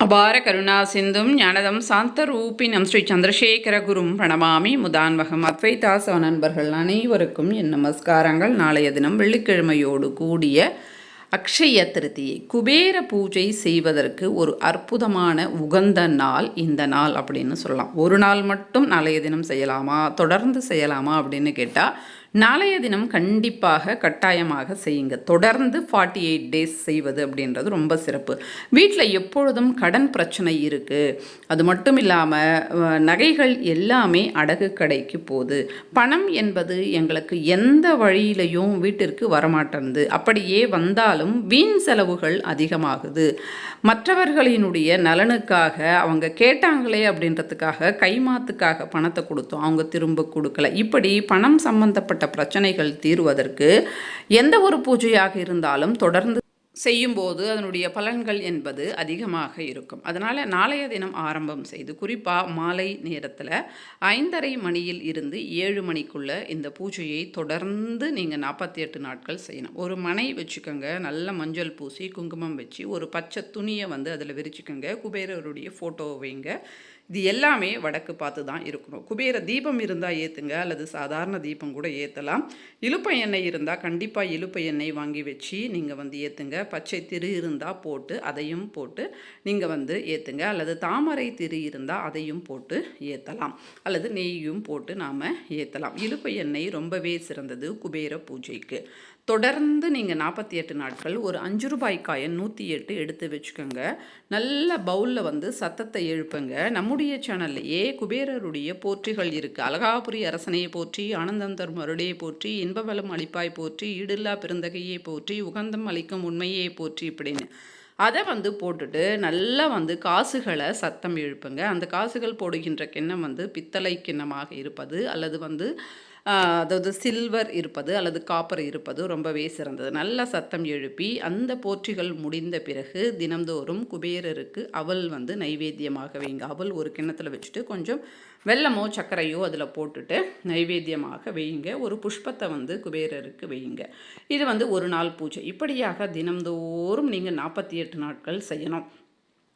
அபார கருணா சிந்தும் ஞானதம் சாந்த ரூபினம் ஸ்ரீ சந்திரசேகர குரும் பிரணமாமி முதான்வகம். அத்வைதாசவ நண்பர்கள் அனைவருக்கும் என் நமஸ்காரங்கள். நாளைய தினம் வெள்ளிக்கிழமையோடு கூடிய அக்ஷய திருதியை குபேர பூஜை செய்வதற்கு ஒரு அற்புதமான உகந்த நாள் இந்த நாள் அப்படின்னு சொல்லலாம். ஒரு நாள் மட்டும் நாளைய தினம் செய்யலாமா? தொடர்ந்து செய்யலாமா அப்படின்னு கேட்டால் நாளைய தினம் கண்டிப்பாக கட்டாயமாக செய்யுங்க. தொடர்ந்து ஃபார்ட்டி எயிட் டேஸ் செய்வது அப்படின்றது ரொம்ப சிறப்பு. வீட்டில் எப்பொழுதும் கடன் பிரச்சனை இருக்குது அது மட்டும் இல்லாமல் நகைகள் எல்லாமே அடகு கடைக்கு போகுது. பணம் என்பது எங்களுக்கு எந்த வழியிலையும் வீட்டிற்கு வரமாட்டேன்து அப்படியே வந்தாலும் வீண் செலவுகள் அதிகமாகுது. மற்றவர்களினுடைய நலனுக்காக அவங்க கேட்டாங்களே அப்படின்றதுக்காக கைமாத்துக்காக பணத்தை கொடுத்தோம். அவங்க திரும்ப கொடுக்கல. இப்படி பணம் சம்பந்தப்பட்ட பிரச்சனைகள் தீர்வதற்கு எந்த ஒரு பூஜையாக இருந்தாலும் தொடர்ந்து செய்யும்போது அதனுடைய பலன்கள் என்பது அதிகமாக இருக்கும். அதனால் நாளைய தினம் ஆரம்பம் செய்து குறிப்பாக மாலை நேரத்தில் ஐந்தரை மணியில் இருந்து ஏழு மணிக்குள்ளே இந்த பூஜையை தொடர்ந்து நீங்கள் நாற்பத்தி எட்டு நாட்கள் செய்யணும். ஒரு மனை வச்சுக்கோங்க நல்ல மஞ்சள் பூசி குங்குமம் வச்சு ஒரு பச்சை துணியை வந்து அதில் விரிச்சுக்கோங்க. குபேரருடைய ஃபோட்டோ வைங்க. இது எல்லாமே வடக்கு பார்த்து தான் இருக்கணும். குபேர தீபம் இருந்தால் ஏற்றுங்க அல்லது சாதாரண தீபம் கூட ஏற்றலாம் இலுப்பை எண்ணெய் இருந்தால் கண்டிப்பாக இலுப்பை எண்ணெய் வாங்கி வச்சு நீங்கள் வந்து ஏற்றுங்க பச்சை திரு இருந்தால் போட்டு அதையும் போட்டு நீங்கள் வந்து ஏற்றுங்க அல்லது தாமரை திரு இருந்தால் அதையும் போட்டு ஏற்றலாம் அல்லது நெய்யும் போட்டு நாம் ஏற்றலாம் இலுப்பை எண்ணெய் ரொம்பவே சிறந்தது குபேர பூஜைக்கு. தொடர்ந்து நீங்கள் நாற்பத்தி எட்டு நாட்கள் ஒரு அஞ்சு ரூபாய் காயின் நூற்றி எட்டு எடுத்து வச்சுக்கோங்க. நல்ல பவுலில் வந்து சத்தத்தை எழுப்புங்க. நம்முடைய சேனல்லையே குபேரருடைய போற்றிகள் இருக்குது அழகாபுரி அரசனையை போற்றி ஆனந்தம் தரும் போற்றி இன்பவளம் அளிப்பாய் போற்றி ஈடில்லா பெருந்தகையை போற்றி உகந்தம் அளிக்கும் உண்மையை போற்றி இப்படின்னு. அதை வந்து போட்டுட்டு நல்லா வந்து காசுகளை சத்தம் எழுப்புங்க. அந்த காசுகள் போடுகின்ற கிண்ணம் வந்து பித்தளை கிண்ணமாக இருப்பது அல்லது வந்து அதாவது சில்வர் இருப்பது அல்லது காப்பர் இருப்பது ரொம்பவே சிறந்தது. நல்ல சத்தம் எழுப்பி அந்த போற்றிகள் முடிந்த பிறகு தினந்தோறும் குபேரருக்கு அவல் வந்து நைவேத்தியமாக வைங்க. அவல் ஒரு கிண்ணத்தில் வச்சுட்டு கொஞ்சம் வெல்லமோ சர்க்கரையோ அதில் போட்டுட்டு நைவேத்தியமாக வையுங்க ஒரு புஷ்பத்தை வந்து குபேரருக்கு வையுங்க இது வந்து ஒரு நாள் பூஜை. இப்படியாக தினந்தோறும் நீங்கள் நாற்பத்தி எட்டு நாட்கள் செய்யணும்.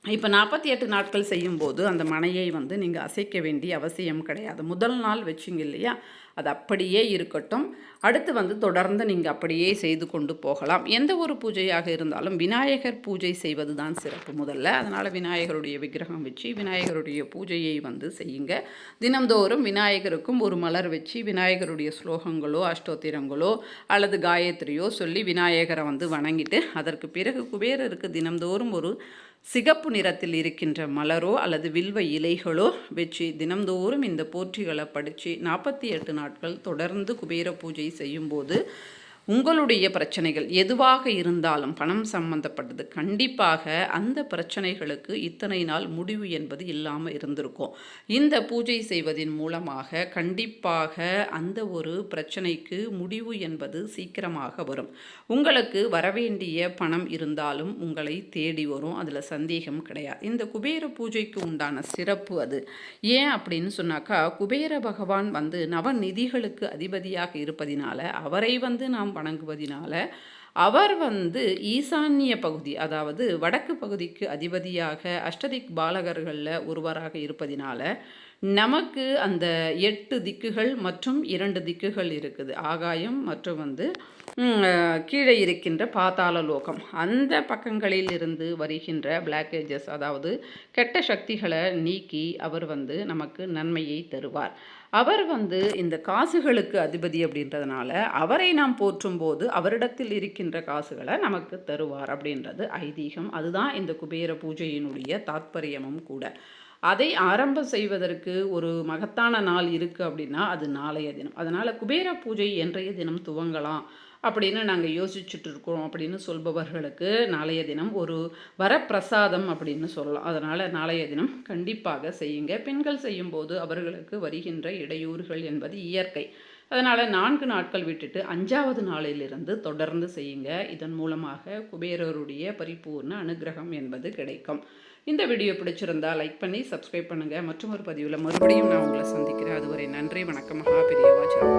இப்போ நாற்பத்தி எட்டு நாட்கள் செய்யும்போது அந்த மனையை வந்து நீங்கள் அசைக்க வேண்டிய அவசியம் கிடையாது. முதல் நாள் வச்சிங்க இல்லையா? அது அப்படியே இருக்கட்டும். அடுத்து வந்து தொடர்ந்து நீங்கள் அப்படியே செய்து கொண்டு போகலாம். எந்த ஒரு பூஜையாக இருந்தாலும் விநாயகர் பூஜை செய்வது தான் சிறப்பு முதல்ல. அதனால் விநாயகருடைய விக்கிரகம் வச்சு விநாயகருடைய பூஜையை வந்து செய்யுங்க. தினம்தோறும் விநாயகருக்கும் ஒரு மலர் வச்சு விநாயகருடைய ஸ்லோகங்களோ அஷ்டோத்திரங்களோ அல்லது காயத்ரியோ சொல்லி விநாயகரை வந்து வணங்கிட்டு அதற்கு பிறகு குபேரருக்கு தினம்தோறும் ஒரு சிகப்பு நிறத்தில் இருக்கின்ற மலரோ அல்லது வில்வ இலைகளோ வச்சு தினம்தோறும் இந்த போற்றிகளை படித்து நாற்பத்தி எட்டு நாட்கள் தொடர்ந்து குபேர பூஜை செய்யும்போது உங்களுடைய பிரச்சனைகள் எதுவாக இருந்தாலும் பணம் சம்பந்தப்பட்டது கண்டிப்பாக அந்த பிரச்சனைகளுக்கு இத்தனை நாள் முடிவு என்பது இல்லாமல் இருந்திருக்கும். இந்த பூஜை செய்வதன் மூலமாக கண்டிப்பாக அந்த ஒரு பிரச்சனைக்கு முடிவு என்பது சீக்கிரமாக வரும். உங்களுக்கு வரவேண்டிய பணம் இருந்தாலும் உங்களை தேடி வரும். அதில் சந்தேகம் கிடையாது. இந்த குபேர பூஜைக்கு உண்டான சிறப்பு அது. ஏன் அப்படின்னு சொன்னாக்கா குபேர பகவான் வந்து நவநிதிகளுக்கு அதிபதியாக இருப்பதினால அவரை வந்து நாம் வணங்குவதினால அவர் வந்து ஈசான்ய பகுதி அதாவது வடக்கு பகுதிக்கு அதிபதியாக அஷ்டதிக் பாலகர்களில் ஒருவராக இருப்பதினால நமக்கு அந்த எட்டு திக்குகள் மற்றும் இரண்டு திக்குகள் இருக்குது. ஆகாயம் மற்றும் வந்து கீழே இருக்கின்ற பாதாள லோகம். அந்த பக்கங்களில் இருந்து வருகின்ற பிளாக்கேஜஸ் அதாவது கெட்ட சக்திகளை நீக்கி அவர் வந்து நமக்கு நன்மையை தருவார். அவர் வந்து இந்த காசுகளுக்கு அதிபதி அப்படின்றதுனால அவரை நாம் போற்றும் போது அவரிடத்தில் இருக்கின்ற காசுகளை நமக்கு தருவார் அப்படின்றது ஐதீகம். அதுதான் இந்த குபேர பூஜையினுடைய தாத்பரியமும் கூட. அதை ஆரம்பம் செய்வதற்கு ஒரு மகத்தான நாள் இருக்குது அப்படின்னா அது நாளைய தினம். அதனால் குபேர பூஜை என்றைய தினம் துவங்கலாம் அப்படின்னு நாங்கள் யோசிச்சுட்டு இருக்கோம் அப்படின்னு சொல்பவர்களுக்கு நாளைய தினம் ஒரு வரப்பிரசாதம் அப்படின்னு சொல்லலாம். அதனால் நாளைய தினம் கண்டிப்பாக செய்யுங்க. பெண்கள் செய்யும்போது அவர்களுக்கு வருகின்ற இடையூறுகள் என்பது இயற்கை. அதனால் நான்கு நாட்கள் விட்டுட்டு அஞ்சாவது நாளிலிருந்து தொடர்ந்து செய்யுங்க. இதன் மூலமாக குபேரருடைய பரிபூர்ண அனுகிரகம் என்பது கிடைக்கும். இந்த வீடியோ பிடிச்சிருந்தா லைக் பண்ணி சப்ஸ்கிரைப் பண்ணுங்கள் மற்றும் ஒரு பதிவில் மறுபடியும் நான் உங்களை சந்திக்கிறேன். அதுவரை நன்றி வணக்கம் மகா பெரியவாச்சரம்